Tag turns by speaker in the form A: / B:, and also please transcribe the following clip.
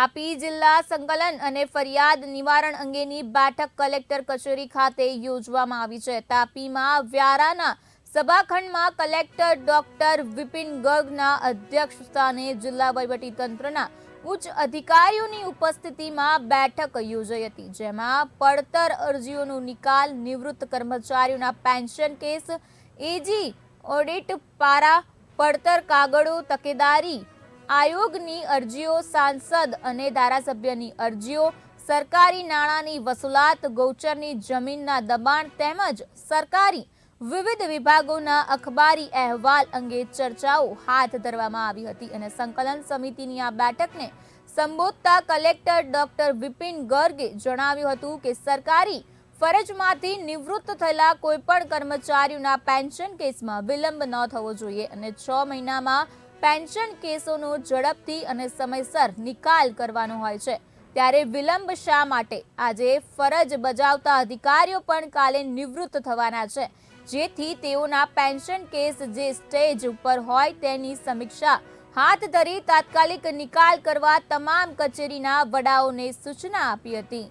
A: તાપી જિલ્લા સંકલન અને ફરિયાદ નિવારણ અંગેની બેઠક કલેક્ટર કચેરી ખાતે યોજવામાં આવી છે. તાપીમાં વ્યારાના સભાખંડમાં કલેક્ટર ડોક્ટર વિપિન ગર્ગના અધ્યક્ષસ્થાને જિલ્લા વહીવટીતંત્રના ઉચ્ચ અધિકારીઓની ઉપસ્થિતિમાં બેઠક યોજાઈ હતી, જેમાં પડતર અરજીઓનો નિકાલ, નિવૃત્ત કર્મચારીઓના pension case, AG, audit para, પડતર કાગળો, તકેદારી આયોગની અરજીઓ સાંસદ અને ધારાસભ્યની અરજીઓ, સરકારી નાણાંની વસૂલાત, ગૌચરની જમીનના દબાણ તેમજ સરકારી વિવિધ વિભાગોના અખબારી અહેવાલ અંગે ચર્ચાઓ હાથ ધરવામાં આવી હતી અને સંકલન સમિતિની આ બેઠકને સંબોધતા કલેક્ટર ડોક્ટર વિપિન ગર્ગે જણાવ્યું હતું કે સરકારી ફરજમાંથી નિવૃત્ત થયેલા કોઈપણ કર્મચારીઓના પેન્શન કેસમાં વિલંબ ન થવો જોઈએ અને છ મહિનામાં પેન્શન કેસોનો ઝડપથી અને સમયસર નિકાલ કરવાનો હોય છે. ત્યારે વિલંબ શા માટે? આજે ફરજ બજાવતા અધિકારીઓ પણ કાલે નિવૃત્ત થવાના છે. જેથી તેઓના પેન્શન કેસ જે સ્ટેજ ઉપર હોય તેની સમીક્ષા, હાથ ધરી તાત્કાલિક નિકાલ કરવા તમામ કચેરીના વડાઓને સૂચના આપી હતી.